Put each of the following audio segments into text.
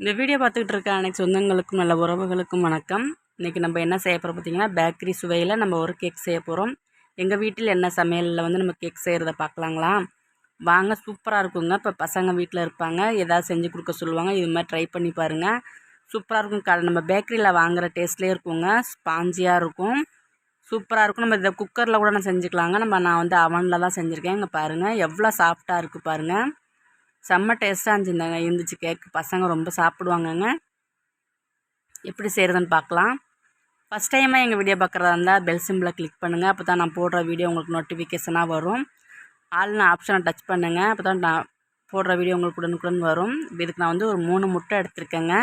இந்த வீடியோ பார்த்துக்கிட்டு இருக்க அனைத்து சொந்தங்களுக்கும் நல்ல உறவுகளுக்கும் வணக்கம். இன்றைக்கி நம்ம என்ன செய்ய போகிறோம் பார்த்திங்கன்னா பேக்கரி சுவையில் நம்ம ஒரு கேக் செய்ய போகிறோம் எங்கள் வீட்டில் என்ன சமையலில் வந்து நம்ம கேக் செய்கிறத பார்க்கலாங்களா? வாங்க சூப்பராக இருக்குங்க. இப்போ பசங்க வீட்டில் இருப்பாங்க. ஏதாவது செஞ்சு கொடுக்க சொல்லுவாங்க. இது மாதிரி ட்ரை பண்ணி பாருங்கள் சூப்பராக இருக்கும். க நம்ம பேக்கரியில் வாங்குகிற டேஸ்ட்லேயே இருக்குங்க. ஸ்பாஞ்சியாக இருக்கும். சூப்பராக இருக்கும். நம்ம இதை குக்கரில் கூட நான் செஞ்சுக்கலாங்க. நம்ம நான் வந்து அவனில் தான் செஞ்சுருக்கேன். இங்கே பாருங்கள் எவ்வளோ சாஃப்டாக இருக்குது பாருங்கள் செம்ம டேஸ்ட்டாக இருந்துச்சுருந்தாங்க இருந்துச்சு கேக்கு பசங்க ரொம்ப சாப்பிடுவாங்கங்க. எப்படி செய்கிறதுன்னு பார்க்கலாம். ஃபஸ்ட் டைமாக எங்கள் வீடியோ பார்க்குறதா இருந்தால் பெல் சிம்பிளை கிளிக் பண்ணுங்கள் அப்போ தான் நான் போடுற வீடியோ உங்களுக்கு நோட்டிஃபிகேஷனாக வரும். ஆள்னு ஆப்ஷனை டச் பண்ணுங்கள் அப்போ தான் நான் போடுற வீடியோ உங்களுக்கு உடனுக்குடன் வரும். இதுக்கு நான் வந்து ஒரு மூணு முட்டை எடுத்துருக்கேங்க.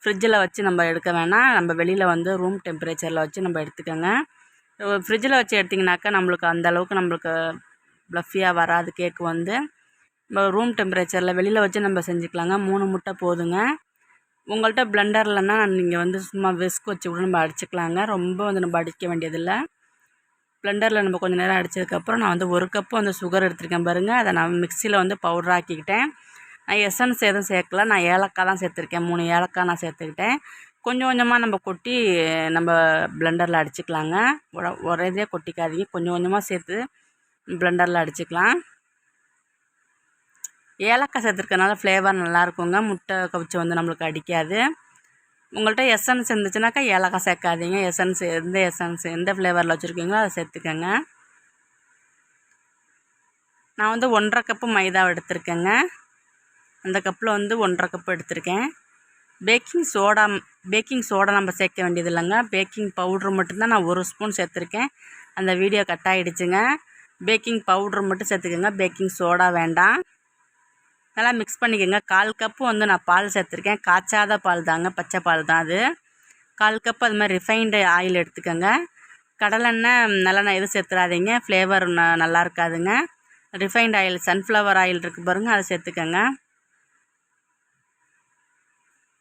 ஃப்ரிட்ஜில் வச்சு நம்ம எடுக்க வேணாம். நம்ம வெளியில் வந்து ரூம் டெம்பரேச்சரில் வச்சு நம்ம எடுத்துக்கோங்க. ஃப்ரிட்ஜில் வச்சு எடுத்திங்கனாக்கா நம்மளுக்கு அந்த அளவுக்கு நம்மளுக்கு ப்ளஃபியாக வராது கேக்கு வந்து. ரூம் டெம்பரேச்சரில் வெளியில் வச்சு நம்ம செஞ்சுக்கலாங்க. மூணு முட்டை போதுங்க. உங்கள்கிட்ட பிளண்டர்லன்னா நீங்கள் வந்து சும்மா விஸ்க் வச்சு கூட நம்ம அடிச்சுக்கலாங்க. ரொம்ப வந்து நம்ம அடிக்க வேண்டியதில்லை. பிளெண்டரில் நம்ம கொஞ்சம் நேரம் அடித்ததுக்கப்புறம் நான் வந்து ஒரு கப்பு வந்து சுகர் எடுத்திருக்கேன் பாருங்கள் அதை நான் மிக்சியில் வந்து பவுடர் ஆக்கிக்கிட்டேன். நான் எசன்ஸ் எதுவும் சேர்க்கல. நான் ஏலக்காய் தான் சேர்த்துருக்கேன். மூணு ஏலக்காய் நான் சேர்த்துக்கிட்டேன். கொஞ்சம் கொஞ்சமாக நம்ம கொட்டி நம்ம பிளெண்டரில் அடிச்சுக்கலாங்க. ஒரேதே கொட்டிக்காதீங்க. கொஞ்சம் கொஞ்சமாக சேர்த்து பிளெண்டரில் அடிச்சுக்கலாம். ஏலக்காய் சேர்த்துருக்கனால ஃப்ளேவர் நல்லாயிருக்குங்க. முட்டை கவிச்சி வந்து நம்மளுக்கு அடிக்காது. உங்கள்கிட்ட எசன்ஸ் இருந்துச்சுனாக்கா ஏலக்காய் சேர்க்காதீங்க. எசன்ஸ் எந்த எசன்ஸ் எந்த ஃப்ளேவரில் வச்சுருக்கீங்களோ அதை சேர்த்துக்கோங்க. நான் வந்து ஒன்றரை கப்பு மைதா எடுத்திருக்கேங்க. அந்த கப்பில் வந்து ஒன்றரை கப்பு எடுத்திருக்கேன். பேக்கிங் சோடா பேக்கிங் சோடா நம்ம சேர்க்க வேண்டியது இல்லைங்க பேக்கிங் பவுட்ரு மட்டும்தான் நான் ஒரு ஸ்பூன் சேர்த்துருக்கேன். அந்த வீடியோ கட் ஆகிடுச்சுங்க பேக்கிங் பவுட்ரு மட்டும் சேர்த்துக்கோங்க. பேக்கிங் சோடா வேண்டாம். நல்லா மிக்ஸ் பண்ணிக்கோங்க. கால் கப்பு வந்து நான் பால் சேர்த்துருக்கேன். காய்ச்சாத பால் தாங்க பச்சை பால் தான் அது. கால் கப்பு அது மாதிரி ரிஃபைண்டு ஆயில் எடுத்துக்கோங்க. கடலெண்ணெய் நல்லெண்ணெய் எதுவும் சேர்த்துறாதீங்க ஃப்ளேவர் ந நல்லா இருக்காதுங்க. ரிஃபைண்ட் ஆயில் சன்ஃப்ளவர் ஆயில் இருக்குது பாருங்கள் அதை சேர்த்துக்கோங்க.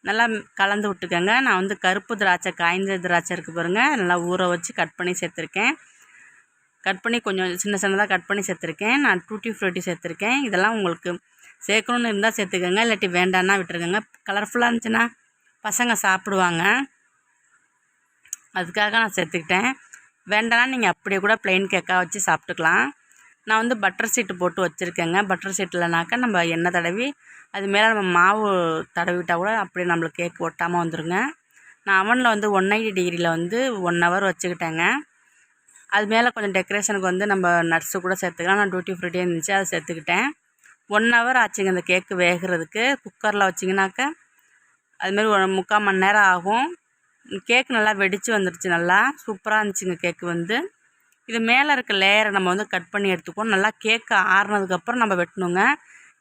நல்லா கலந்து விட்டுக்கோங்க. நான் வந்து கருப்பு திராட்சை காய்ந்த திராட்சை இருக்குது பாருங்கள் நல்லா ஊற வச்சு கட் பண்ணி சேர்த்துருக்கேன். கட் பண்ணி கொஞ்சம் சின்ன சின்னதாக கட் பண்ணி சேர்த்துருக்கேன். நான் டூட்டி ஃப்ரூட்டி சேர்த்துருக்கேன். இதெல்லாம் உங்களுக்கு சேர்க்கணுன்னு இருந்தால் சேர்த்துக்கோங்க. இல்லாட்டி வேண்டான்னா விட்டுருக்கோங்க. கலர்ஃபுல்லாக இருந்துச்சுன்னா பசங்க சாப்பிடுவாங்க. அதுக்காக நான் சேர்த்துக்கிட்டேன். வேண்டாம்னா நீங்கள் அப்படியே கூட ப்ளெயின் கேக்காக வச்சு சாப்பிட்டுக்கலாம். நான் வந்து பட்டர் சீட்டு போட்டு வச்சுருக்கேங்க. பட்டர் சீட்டில்னாக்கா நம்ம எண்ணெய் தடவி அது மேலே நம்ம மாவு தடவிட்டால் கூட அப்படியே நம்மளுக்கு கேக் ஒட்டாமல் வந்துடுங்க நான் அவனில் வந்து ஒன் எயிட்டி டிகிரியில் வந்து ஒன் ஹவர் வச்சுக்கிட்டேங்க. அது மேலே கொஞ்சம் டெக்கரேஷனுக்கு வந்து நம்ம நட்ஸு கூட சேர்த்துக்கலாம். நான் டூட்டி ஃப்ரூட்டியே இருந்துச்சு அதை சேர்த்துக்கிட்டேன். ஒன் ஹவர் ஆச்சுங்க இந்த கேக்கு வேகிறதுக்கு. குக்கரில் வச்சிங்கனாக்கா அதுமாரி ஒரு முக்கால் மணி நேரம் ஆகும். கேக்கு நல்லா வெடித்து வந்துடுச்சு நல்லா சூப்பராக இருந்துச்சுங்க கேக்கு வந்து. இது மேலே இருக்க லேயரை நம்ம வந்து கட் பண்ணி எடுத்துக்குவோம். நல்லா கேக்கு ஆறுனதுக்கப்புறம் நம்ம வெட்டணுங்க.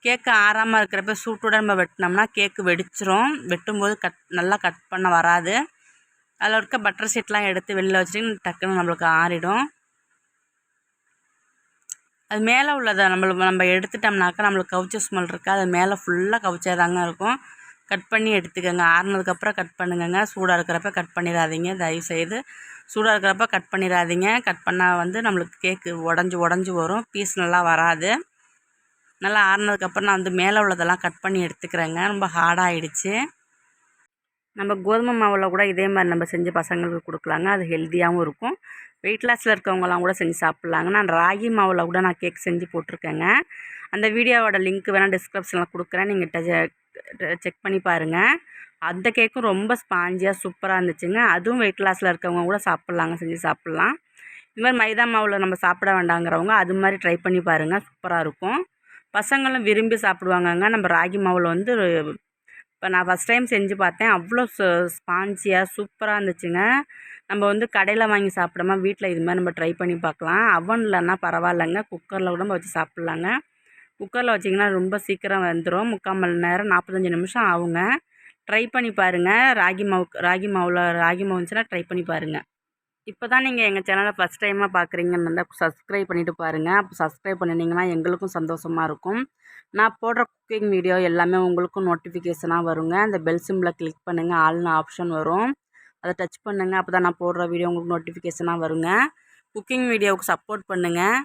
கேக்கு ஆறாமல் இருக்கிறப்ப சூட்டோட நம்ம வெட்டினோம்னா கேக்கு வெடிச்சிரும். வெட்டும்போது கட் நல்லா கட் பண்ண வராது. அதில் இருக்க பட்டர் சீட்லாம் எடுத்து வெளியில் வச்சுட்டு டக்குன்னு நம்மளுக்கு ஆறிடும். அது மேலே உள்ளதை நம்மளுக்கு நம்ம எடுத்துட்டோம்னாக்கா நம்மளுக்கு கவுச்ச ஸ்மெல் இருக்குது அது மேலே ஃபுல்லாக கவுச்சே தாங்க இருக்கும். கட் பண்ணி எடுத்துக்கோங்க. ஆறுனதுக்கப்புறம் கட் பண்ணுங்கங்க. சூடாக இருக்கிறப்ப கட் பண்ணிடாதீங்க. தயவுசெய்து சூடாக இருக்கிறப்ப கட் பண்ணிடாதீங்க. கட் பண்ணால் வந்து நம்மளுக்கு கேக்கு உடஞ்சி உடஞ்சி வரும். பீஸ் நல்லா வராது. நல்லா ஆறுனதுக்கப்புறம் நான் வந்து மேலே உள்ளதெல்லாம் கட் பண்ணி எடுத்துக்கிறேங்க. ரொம்ப ஹார்டாகிடுச்சு நம்ம கோதுமை மாவில் கூட இதே மாதிரி நம்ம செஞ்சு பசங்களுக்கு கொடுக்கலாங்க. அது ஹெல்த்தியாகவும் இருக்கும். வெயிட் லாஸில் இருக்கவங்களாம் கூட செஞ்சு சாப்பிட்லாங்க. நான் ராகி மாவில் கூட நான் கேக் செஞ்சு போட்டிருக்கேங்க. அந்த வீடியோவோட லிங்க் வேணால் டிஸ்கிரிப்ஷனில் கொடுக்குறேன். நீங்கள் செக் பண்ணி பாருங்கள் அந்த கேக்கும் ரொம்ப ஸ்பாஞ்சியாக சூப்பராக இருந்துச்சுங்க. அதுவும் வெயிட் லாஸில் இருக்கவங்க கூட சாப்பிட்லாங்க. செஞ்சு சாப்பிட்லாம். இது மாதிரி மைதா மாவில் நம்ம சாப்பிட வேண்டாங்கிறவங்க அது மாதிரி ட்ரை பண்ணி பாருங்கள் சூப்பராக இருக்கும். பசங்களும் விரும்பி சாப்பிடுவாங்கங்க. நம்ம ராகி மாவில் வந்து இப்போ நான் ஃபஸ்ட் டைம் செஞ்சு பார்த்தேன். அவ்வளோ ஸ்பான்சியாக சூப்பராக இருந்துச்சுங்க. நம்ம வந்து கடையில் வாங்கி சாப்பிடாம வீட்டில் இது மாதிரி நம்ம ட்ரை பண்ணி பார்க்கலாம். அவன்லன்னா பரவாயில்லைங்க. குக்கரில் கூட நம்ம வச்சு சாப்பிட்லாங்க. குக்கரில் வச்சிங்கன்னா ரொம்ப சீக்கிரம் வந்துடும் முக்கால் மணி நேரம் நாற்பத்தஞ்சு நிமிஷம் ஆகுங்க. ட்ரை பண்ணி பாருங்கள் ராகி மாவு ராகி மாவில் ராகி மாவு இருந்துச்சுன்னா ட்ரை பண்ணி பாருங்கள் இப்போ தான் நீங்கள் எங்கள் சேனலை ஃபஸ்ட் டைமாக பார்க்குறீங்கன்னு இருந்தால் சப்ஸ்கிரைப் பண்ணிவிட்டு பாருங்கள் அப்போ சப்ஸ்கிரைப் பண்ணினீங்கன்னா எங்களுக்கும் சந்தோஷமாக இருக்கும். நான் போடுற குக்கிங் வீடியோ எல்லாமே உங்களுக்கும் நோட்டிஃபிகேஷனாக வருங்க. அந்த பெல் சிம்பில் கிளிக் பண்ணுங்கள் ஆள்னு ஆப்ஷன் வரும். அதை டச் பண்ணுங்கள் அப்போ தான் நான் போடுற வீடியோ உங்களுக்கு நோட்டிஃபிகேஷனாக வருங்க. குக்கிங் வீடியோவுக்கு சப்போர்ட் பண்ணுங்கள்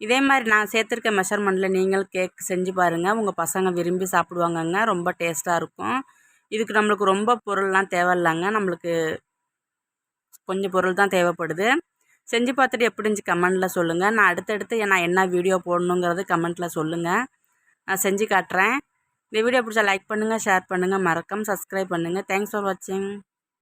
இதே மாதிரி நான் சேர்த்துருக்க மெஷர்மெண்ட்டில் நீங்கள் கேக் செஞ்சு பாருங்கள் உங்கள் பசங்க விரும்பி சாப்பிடுவாங்கங்க. ரொம்ப டேஸ்ட்டாக இருக்கும். இதுக்கு நம்மளுக்கு ரொம்ப பொருள்லாம் தேவையில்லைங்க. நம்மளுக்கு கொஞ்சம் பொருள் தான் தேவைப்படுது. செஞ்சு பார்த்துட்டு எப்படி இருந்துச்சு கமெண்ட்டில் சொல்லுங்கள் நான் அடுத்தடுத்து நான் என்ன வீடியோ போடணுங்கிறது கமெண்ட்டில் சொல்லுங்கள் நான் செஞ்சு காட்டுறேன். இந்த வீடியோ பிடிச்சா லைக் பண்ணுங்கள் ஷேர் பண்ணுங்கள் மறக்காமல் சப்ஸ்கிரைப் பண்ணுங்கள் தேங்க்ஸ் ஃபார் வாட்சிங்